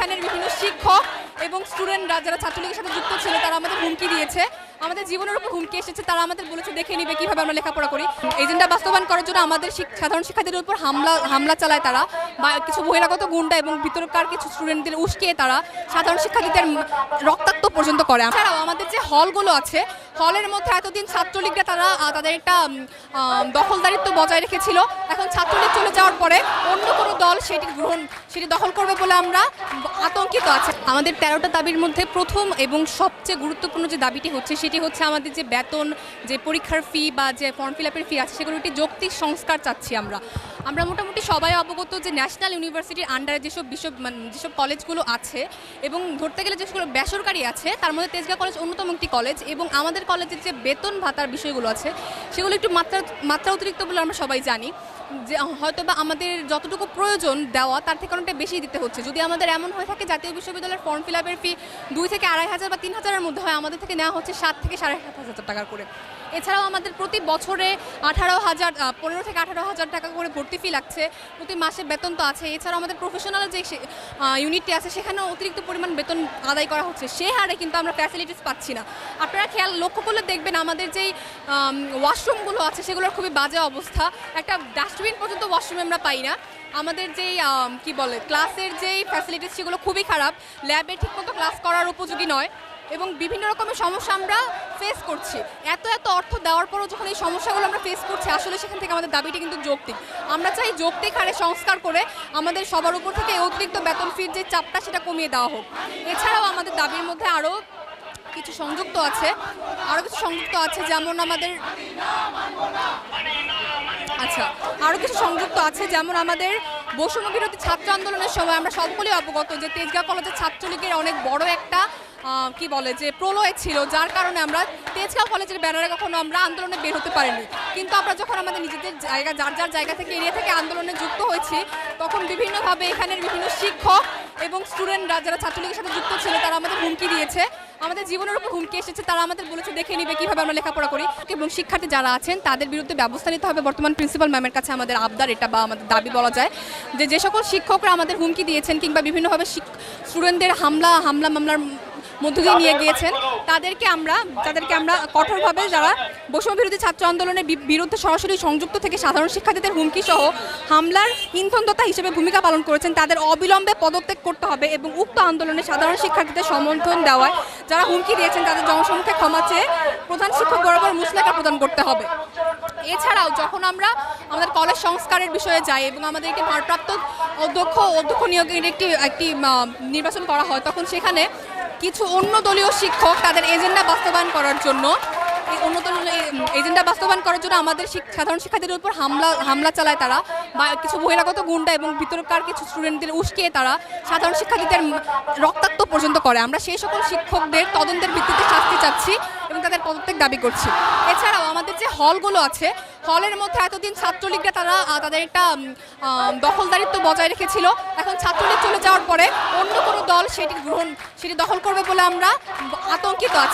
এখানের বিভিন্ন শিক্ষক এবং স্টুডেন্টরা যারা ছাত্রলীগের সাথে যুক্ত ছিল, তারা আমাদের হুমকি দিয়েছে। আমাদের জীবনের উপর হুমকি এসেছে, তারা আমাদের বলেছে, দেখে নিবে কীভাবে আমরা লেখাপড়া করি। এজেন্ডা বাস্তবায়ন করার জন্য আমাদের সাধারণ শিক্ষার্থীদের উপর হামলা হামলা চালায় তারা। বা কিছু বহিরাগত গুন্ডা এবং ভিতরকার কিছু স্টুডেন্টদের উস্কিয়ে তারা সাধারণ শিক্ষার্থীদের রক্তাক্ত পর্যন্ত করে। এছাড়াও আমাদের যে হলগুলো আছে, হলের মধ্যে এতদিন ছাত্রলীগরা তারা তাদের একটা দখলদারিত্ব বজায় রেখেছিল। এখন ছাত্রলীগ চলে যাওয়ার পরে অন্য দল সেটি গ্রহণ, সেটি দখল করবে বলে আমরা আতঙ্কিত আছে। আমাদের তেরোটা দাবির মধ্যে প্রথম এবং সবচেয়ে গুরুত্বপূর্ণ যে দাবিটি হচ্ছে, সেটি হচ্ছে আমাদের যে বেতন, যে পরীক্ষার ফি বা যে ফর্ম ফিল আপের ফি আছে, সেগুলো একটি যৌক্তিক সংস্কার চাচ্ছি আমরা। আমরা মোটামুটি সবাই অবগত যে ন্যাশনাল ইউনিভার্সিটির আন্ডারে যেসব বিশ্ব মানে যেসব কলেজগুলো আছে এবং ধরতে গেলে যেগুলো বেসরকারি আছে, তার মধ্যে তেজগাঁ কলেজ অন্যতম একটি কলেজ এবং আমাদের কলেজের যে বেতন ভাতার বিষয়গুলো আছে, সেগুলো একটু মাত্রা মাত্রা অতিরিক্ত বলে আমরা সবাই জানি। যে হয়তো বা আমাদের যতটুকু প্রয়োজন দেওয়া, তার থেকে অনেকটা বেশি দিতে হচ্ছে। যদি আমাদের এমন হয়ে থাকে, জাতীয় বিশ্ববিদ্যালয়ের ফর্ম ফিল আপের ফি দুই থেকে আড়াই হাজার বা তিন হাজারের মধ্যে হয়, আমাদের থেকে নেওয়া হচ্ছে সাত থেকে সাড়ে সাত হাজার টাকা করে। এছাড়াও আমাদের প্রতি বছরে আঠারো হাজার পনেরো থেকে আঠারো হাজার টাকা করে ভর্তি ফি লাগছে। প্রতি মাসে বেতন তো আছে। এছাড়াও আমাদের প্রফেশনাল যে ইউনিটটি আছে, সেখানেও অতিরিক্ত পরিমাণ বেতন আদায় করা হচ্ছে। সে হারে কিন্তু আমরা ফ্যাসিলিটিস পাচ্ছি না। আপনারা খেয়াল, লক্ষ্য করলে দেখবেন আমাদের যেই ওয়াশরুমগুলো আছে, সেগুলোর খুবই বাজে অবস্থা। একটা ডাস্টবিন পর্যন্ত ওয়াশরুমে আমরা পাই না। আমাদের যেই কি বলে ক্লাসের যেই ফ্যাসিলিটিস সেগুলো খুবই খারাপ। ল্যাবে ঠিকমতো ক্লাস করার উপযোগী নয়। এবং বিভিন্ন রকমের সমস্যা আমরা ফেস করছি। এত এত অর্থ দেওয়ার পরও যখন এই সমস্যাগুলো আমরা ফেস করছি, আসলে সেখান থেকে আমাদের দাবিটি কিন্তু যৌক্তিক। আমরা চাই যৌক্তিক হারে সংস্কার করে আমাদের সবার উপর থেকে অতিরিক্ত বেতন ফির যে চাপটা, সেটা কমিয়ে দেওয়া হোক। এছাড়াও আমাদের দাবির মধ্যে আরও কিছু সংযুক্ত আছে। আরও কিছু সংযুক্ত আছে, যেমন আমাদের আচ্ছা আরও কিছু সংযুক্ত আছে, যেমন আমাদের বৈষম্য বিরোধী ছাত্র আন্দোলনের সময় আমরা সকলেই অবগত যে তেজগাঁ কলেজের ছাত্রলীগের অনেক বড় একটা কি বলে যে প্রলয় ছিল, যার কারণে আমরা তেজগাঁও কলেজের ব্যানারে কখনো আমরা আন্দোলনে বের হতে পারিনি। কিন্তু আমরা যখন আমাদের নিজেদের জায়গা, যার যার জায়গা থেকে এরিয়া থেকে আন্দোলনে যুক্ত হয়েছি, তখন বিভিন্নভাবে এখানের বিভিন্ন শিক্ষক এবং স্টুডেন্টরা যারা ছাত্রলীগের সাথে যুক্ত ছিল, তারা আমাদের হুমকি দিয়েছে। আমাদের জীবনের উপর হুমকি এসেছে, তারা আমাদের বলেছে, দেখে নিবে কীভাবে আমরা লেখাপড়া করি। এবং শিক্ষার্থী যারা আছেন, তাদের বিরুদ্ধে ব্যবস্থা নিতে হবে। বর্তমান প্রিন্সিপাল ম্যামের কাছে আমাদের আবদার এটা বা আমাদের দাবি বলা যায় যে যে সকল শিক্ষকরা আমাদের হুমকি দিয়েছেন কিংবা বিভিন্নভাবে স্টুডেন্টদের হামলা হামলা মামলার মধ্য দিয়ে নিয়ে গিয়েছেন। তাদেরকে আমরা তাদেরকে আমরা কঠোরভাবে যারা বৈষম্য বিরোধী ছাত্র আন্দোলনের বিরুদ্ধে সরাসরি সংযুক্ত থেকে সাধারণ শিক্ষার্থীদের হুমকি সহ হামলার ইন্ধনদাতা হিসেবে ভূমিকা পালন করেছেন তাদের অবিলম্বে পদত্যাগ করতে হবে এবং উক্ত আন্দোলনে সাধারণ শিক্ষার্থীদের সমর্থন দেওয়ায় যারা হুমকি দিয়েছেন তাদের জনসংখ্যা ক্ষমা চেয়ে প্রধান শিক্ষক বরাবর মুসলেখা প্রদান করতে হবে। এছাড়াও যখন আমরা আমাদের কলেজ সংস্কারের বিষয়ে যাই এবং আমাদের একটি ভারপ্রাপ্ত অধ্যক্ষ অধ্যক্ষ নিয়োগের একটি একটি নির্বাচন করা হয় তখন সেখানে কিছু অন্য দলীয় শিক্ষক তাদের এজেন্ডা বাস্তবায়ন করার জন্য। এই অন্য দলীয় এজেন্ডা বাস্তবায়ন করার জন্য আমাদের সাধারণ শিক্ষার্থীদের উপর হামলা হামলা চালায় তারা বা কিছু বহিরাগত গুন্ডা এবং ভিতরকার কিছু স্টুডেন্টদের উস্কিয়ে তারা সাধারণ শিক্ষার্থীদের রক্তাক্ত পর্যন্ত করে। আমরা সেই সকল শিক্ষকদের তদন্তের ভিত্তিতে শাস্তি চাচ্ছি এবং তাদের পদত্যাগ দাবি করছি। এছাড়াও আমাদের যে হলগুলো আছে হলের মধ্যে এতদিন ছাত্রলীগরা তারা তাদের একটা দখলদারিত্ব বজায় রেখেছিল। এখন ছাত্রলীগ চলে যাওয়ার পরে অন্য কোনো দল সেটি গ্রহণ, সেটি দখল করবে বলে আমরা আতঙ্কিত আছি।